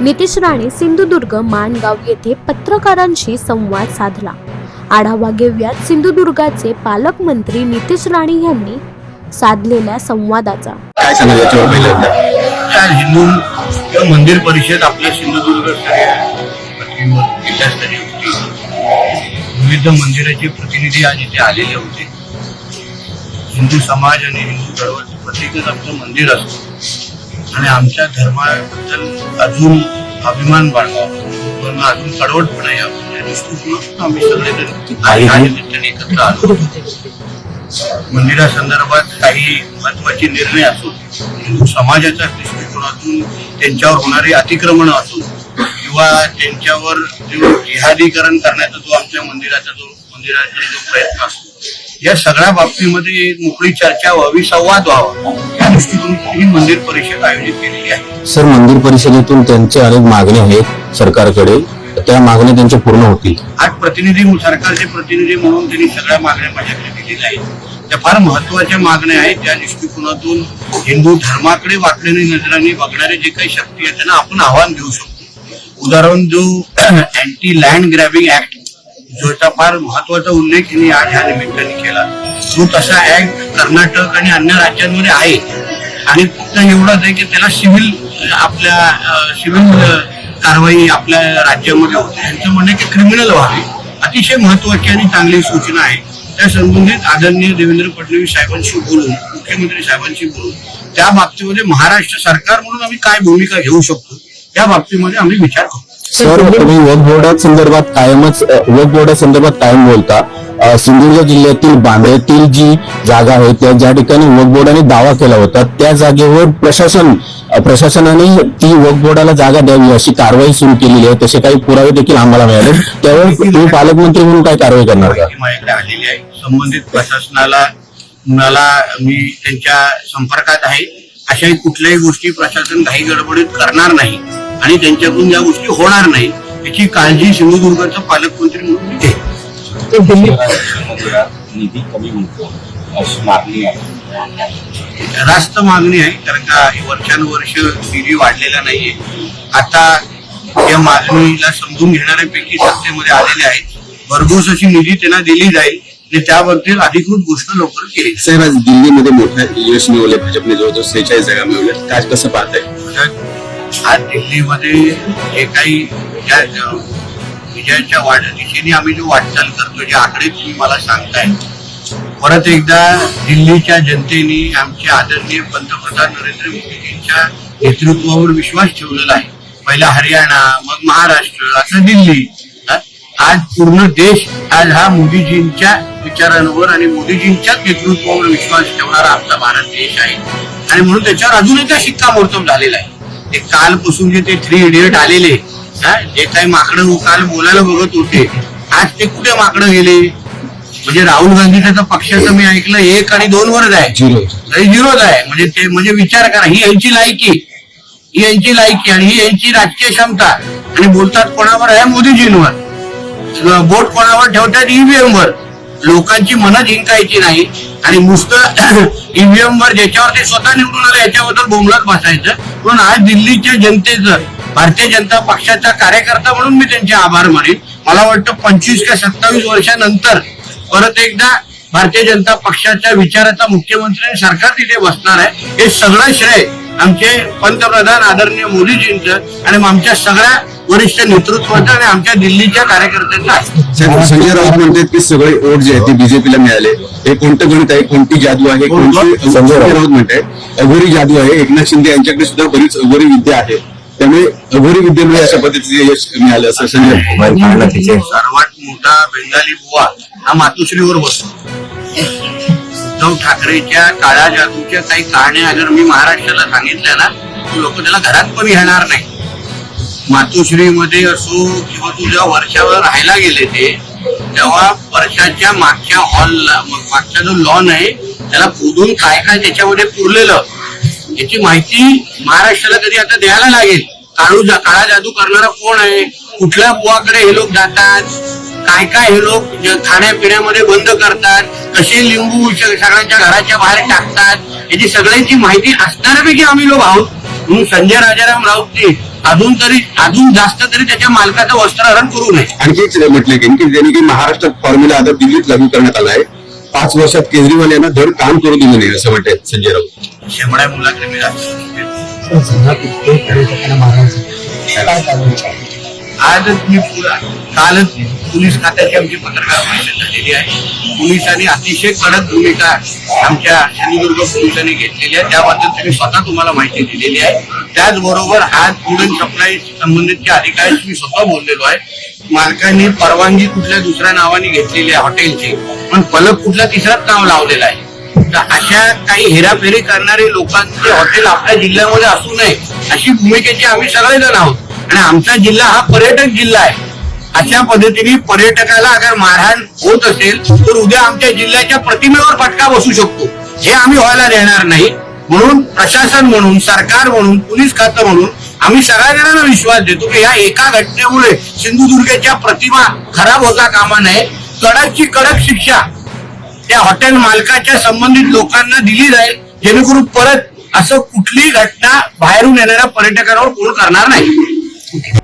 नितीश राणे सिंधुदुर्ग माणगाव येथे पत्रकारांशी संवाद साधला. आढावा घेऊयात सिंधुदुर्गाचे पालकमंत्री नितीश राणे यांनी साधलेल्या संवादाचा. काय हिंदू मंदिर परिषद आपल्या सिंधुदुर्ग विविध मंदिराचे प्रतिनिधी आज इथे आलेले होते. हिंदू समाज आणि हिंदू धर्माचं प्रत्येकच आमचं मंदिर असतं. आणि आमच्या धर्माबद्दल अजून अभिमान बाळगावा पण अजून कडवटपणा यावं या दृष्टिकोनातून आम्ही सगळेजण निमित्ताने एकत्र आलो. मंदिरासंदर्भात काही महत्त्वाचे निर्णय असो हिंदू समाजाच्या दृष्टिकोनातून त्यांच्यावर होणारी अतिक्रमण असो किंवा त्यांच्यावर जो जिहादीकरण करण्याचा जो आमच्या मंदिराचा जो मंदिराचा जो प्रयत्न असतो या सगळ्या बाबतीमध्ये मोकळी चर्चा व्हावी संवाद व्हावा. या दृष्टिकोनातून ही मंदिर परिषद आयोजित केलेली आहे. सर मंदिर परिषदेतून त्यांचे अनेक मागण्या आहेत सरकारकडे. त्या मागण्या त्यांच्या पूर्ण होतील. आज प्रतिनिधी सरकारचे प्रतिनिधी म्हणून त्यांनी सगळ्या मागण्या माझ्याकडे दिलेल्या आहेत. त्या फार महत्त्वाच्या मागण्या आहेत. त्या दृष्टिकोनातून हिंदू धर्माकडे वाकलेली नजराने बघणारे जे काही शक्ती आहेत त्यांना आपण आव्हान देऊ शकतो. उदाहरण जो अँटी लँड ग्रॅबिंग ऍक्ट ज्याचा फार महत्त्वाचा उल्लेख त्यांनी आज ह्या निमित्ताने केला. तो तसा ऍक्ट कर्नाटक आणि अन्य राज्यांमध्ये आहे. आणि फक्त एवढंच आहे की त्याला सिव्हिल आपल्या सिव्हिल कारवाई आपल्या राज्यामध्ये होते. त्यांचं म्हणणं की क्रिमिनल व्हावे. अतिशय महत्वाची आणि चांगली सूचना आहे. त्या संबंधित आदरणीय देवेंद्र फडणवीस साहेबांशी बोलून मुख्यमंत्री साहेबांशी बोलून त्या बाबतीमध्ये महाराष्ट्र सरकार म्हणून आम्ही काय भूमिका घेऊ शकतो? त्या बाबतीमध्ये आम्ही विचार करू सर तुम्ही वक बोर्डा संदर्भात कायमच वक बोर्डा संदर्भात कायम बोलता. सिंधुदुर्ग जिल्ह्यातील बांद्र्यातील जी जागा आहे त्या ज्या ठिकाणी वक बोर्डाने दावा केला होता त्या जागेवर प्रशासन प्रशासनाने ती वक बोर्डाला जागा द्यावी अशी कारवाई सुरू केलेली आहे. तसे काही पुरावे देखील आम्हाला मिळाले. त्यावर तुम्ही पालकमंत्री म्हणून काय कारवाई करणार का? आलेली आहे. संबंधित प्रशासनाला मुलाला मी त्यांच्या संपर्कात आहे. अशाही कुठल्याही गोष्टी प्रशासन घाई गडबडीत करणार नाही. आणि त्यांच्याकडून या गोष्टी होणार नाही. याची काळजी सिंधुदुर्गाचा पालकमंत्री म्हणून मी घेईन. निधी कमी मिळतो अशी मागणी आहे. रास्त मागणी आहे कारण का वर्षानुवर्ष निधी वाढलेला नाहीये. आता या मागणीला समजून घेणाऱ्यापैकी सत्तेमध्ये आलेले आहेत. भरघोस अशी निधी त्यांना दिली जाईल आणि त्याबद्दल अधिकृत घोषणा लवकर केली. साहेब आज दिल्लीमध्ये मोठं यश मिळवले भाजपने जवळजवळ सेहेचाळीस जागा मिळवल्या काय कसं पाहताय? आज दिल्लीमध्ये जे काही विजयाच्या वाढ दिशेने आम्ही जो वाटचाल करतो जे आकडे तुम्ही मला सांगताय परत एकदा दिल्लीच्या जनतेने आमचे आदरणीय पंतप्रधान नरेंद्र मोदीजींच्या नेतृत्वावर विश्वास ठेवलेला आहे. पहिला हरियाणा मग महाराष्ट्र आता दिल्ली. आज पूर्ण देश आज हा मोदीजींच्या विचारांवर आणि मोदीजींच्याच नेतृत्वावर विश्वास ठेवणारा आमचा भारत देश आहे. आणि म्हणून त्याच्यावर अजून एकदा शिक्कामोर्तब झालेला आहे. ते कालपासून जे ते थ्री इडियट आलेले हा, जे काही माकडं काल बोलायला बघत होते आज ते कुठे माकडं गेले? म्हणजे राहुल गांधीचा तर पक्षाचं मी ऐकलं एक आणि दोन वरच आहे झिरोच आहे म्हणजे ते म्हणजे विचार करा ही यांची लायकी ही यांची लायकी आणि ही यांची राजकीय क्षमता. आणि बोलतात कोणावर? आहे मोदीजींवर. बोट कोणावर ठेवतात? ईव्हीएम वर. लोकांची मनं जिंकायची नाही. आणि नुसतं ईव्हीएम वर ज्याच्यावर ते स्वतः निवडून आले याच्याबद्दल बोंबलत बसायचं. म्हणून आज दिल्लीच्या जनतेचं भारतीय जनता पक्षाचा कार्यकर्ता म्हणून मी त्यांचे आभार मानेन. मला वाटतं पंचवीस का सत्तावीस वर्षानंतर परत एकदा भारतीय जनता पक्षाच्या विचाराचा मुख्यमंत्री आणि सरकार तिथे बसणार आहे. हे सगळं श्रेय आमचे पंतप्रधान आदरणीय मोदीजींचं आणि आमच्या सगळ्या वरिष्ठ नेतृत्वाचं आणि आमच्या दिल्लीच्या कार्यकर्त्यांचं संजय राऊत म्हणतात की सगळे वोट जे आहेत ते बीजेपीला मिळाले. हे कोणतं गणित आहे? कोणती जादू आहे? कोणती संजय राऊत म्हणतात अघोरी जादू आहे. एकनाथ शिंदे यांच्याकडे सुद्धा बरीच अघोरी विद्या आहे त्यामुळे अघोरी विद्येमुळे अशा पद्धतीचे यश मिळालं असं संजय सर्वात मोठा बेंगाली बुवा हा मातोश्रीवर बसतो. उद्धव ठाकरेच्या काळ्या जादूच्या काही कहाण्या अगर मी महाराष्ट्राला सांगितल्या ना लोक त्याला घरात पण येणार नाही. मातोश्रीमध्ये असो किंवा तू जेव्हा वर्षावर राहायला गेले ते तेव्हा वर्षाच्या मागच्या हॉलला मागचा जो लॉन आहे त्याला खोदून काय काय त्याच्यामध्ये पुरलेलं याची माहिती महाराष्ट्राला कधी आता द्यायला लागेल. काळू जा काळा जादू करणारा कोण आहे? कुठल्या बुवाकडे हे लोक जातात? काय काय हे लोक ज- खाण्यापिण्यामध्ये बंद करतात कसे लिंबू सगळ्यांच्या घराच्या बाहेर टाकतात याची सगळ्यांची माहिती असणाऱ्यापैकी आम्ही लोक आहोत. म्हणून संजय राजाराम राऊतने अजून तरी अजून जास्त तरी त्याच्या मालकाचं वस्त्रहरण करू नये. आणखी एक म्हटलं की की ज्यांनी की महाराष्ट्रात फॉर्म्युला आता दिल्लीत लागू करण्यात आला आहे पाच वर्षात केजरीवाल यांना धड काम करू दिलं नाही असं म्हणतात संजय राऊत. शेवड्या मुलाकडे मी राहतो आजच मी कालच पोलीस खात्याची आमची पत्रकार परिषद झालेली आहे. पोलिसांनी अतिशय कडक भूमिका आमच्या सिंधुदुर्ग पोलिसांनी घेतलेली आहे. त्याबद्दल त्यांनी स्वतः तुम्हाला माहिती दिलेली आहे. त्याचबरोबर आज फूड सप्लाय संबंधित अधिकाऱ्यांशी मी स्वतः बोललेलो आहे. मालकांनी परवानगी कुठल्या दुसऱ्या नावाने घेतलेली आहे हॉटेलची पण फलक कुठला तिसराच नाव लावलेलं आहे. तर अशा काही हेराफेरी करणारे लोकांचे हॉटेल आपल्या जिल्ह्यामध्ये असू नये अशी भूमिकेची आम्ही सगळेजण आहोत. आणि आमचा जिल्हा हा पर्यटक जिल्हा आहे. अशा पद्धतीने पर्यटकाला अगर मारहाण होत असेल तर उद्या आमच्या जिल्ह्याच्या प्रतिमेवर फटका बसू शकतो. हे आम्ही व्हायला देणार नाही. म्हणून प्रशासन म्हणून सरकार म्हणून पोलीस खातं म्हणून आम्ही सगळ्या जणांना विश्वास देतो की या एका घटनेमुळे सिंधुदुर्गच्या प्रतिमा खराब होता कामा नये. कडकची कडक शिक्षा त्या हॉटेल मालकाच्या संबंधित लोकांना दिली जाईल. जेणेकरून परत असं कुठलीही घटना बाहेरून येणाऱ्या पर्यटकांवर कोण करणार नाही. discutir.